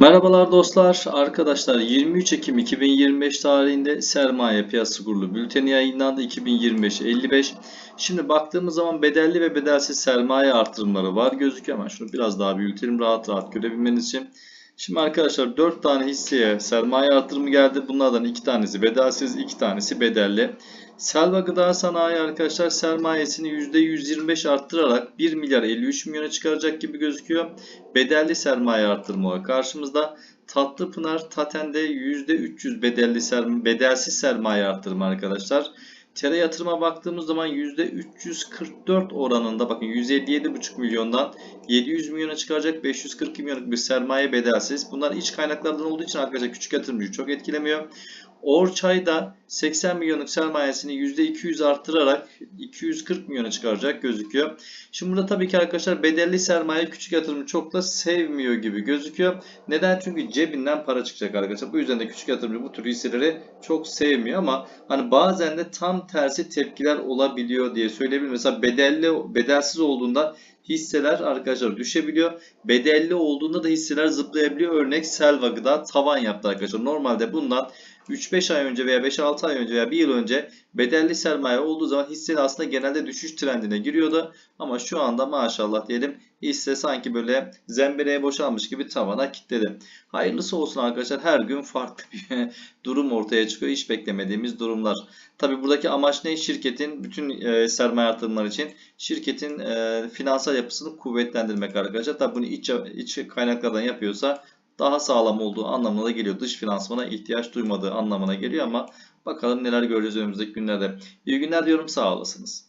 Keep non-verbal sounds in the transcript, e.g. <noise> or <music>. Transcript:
Merhabalar dostlar, arkadaşlar 23 Ekim 2025 tarihinde sermaye piyasası kurulu bülteni yayınlandı 2025-55. Şimdi baktığımız zaman bedelli ve bedelsiz sermaye artırımları var gözüküyor ama şunu biraz daha büyütelim rahat rahat görebilmeniz için. Şimdi arkadaşlar 4 tane hisseye sermaye artırımı geldi. Bunlardan 2 tanesi bedelsiz, 2 tanesi bedelli. Selva Gıda Sanayi arkadaşlar sermayesini %125 arttırarak 1 milyar 53 milyona çıkaracak gibi gözüküyor. Bedelli sermaye artırımı karşımızda. Tatlıpınar Taten'de %300 bedelli ser, bedelsiz sermaye artırımı arkadaşlar. Tere yatırıma baktığımız zaman %344 oranında bakın 157,5 milyondan 700 milyona çıkaracak 540 milyonluk bir sermaye bedelsiz. Bunlar iç kaynaklardan olduğu için arkadaşlar küçük yatırımcıyı çok etkilemiyor. Orçay da 80 milyonluk sermayesini %200 arttırarak 240 milyona çıkaracak gözüküyor. Şimdi burada tabii ki arkadaşlar bedelli sermaye küçük yatırımcı çok da sevmiyor gibi gözüküyor. Neden? Çünkü cebinden para çıkacak arkadaşlar. Bu yüzden de küçük yatırımcı bu tür hisseleri çok sevmiyor ama hani bazen de tam tersi tepkiler olabiliyor diye söyleyebilirim. Mesela bedelli bedelsiz olduğunda hisseler arkadaşlar düşebiliyor. Bedelli olduğunda da hisseler zıplayabiliyor. Örnek Selva Gıda tavan yaptı arkadaşlar. Normalde bundan 3-5 ay önce veya 5-6 ay önce veya 1 yıl önce bedelli sermaye olduğu zaman hisse aslında genelde düşüş trendine giriyordu. Ama şu anda maşallah diyelim hisse sanki böyle zembereye boşalmış gibi tavana kilitledi. Hayırlısı olsun arkadaşlar. Her gün farklı bir <laughs> durum ortaya çıkıyor. Hiç beklemediğimiz durumlar. Tabi buradaki amaç ne? Şirketin bütün e, sermaye artırımları için şirketin e, finansal yapısını kuvvetlendirmek arkadaşlar. Tabi bunu iç, iç kaynaklardan yapıyorsa daha sağlam olduğu anlamına da geliyor. Dış finansmana ihtiyaç duymadığı anlamına geliyor ama bakalım neler göreceğiz önümüzdeki günlerde. İyi günler diyorum sağ olasınız.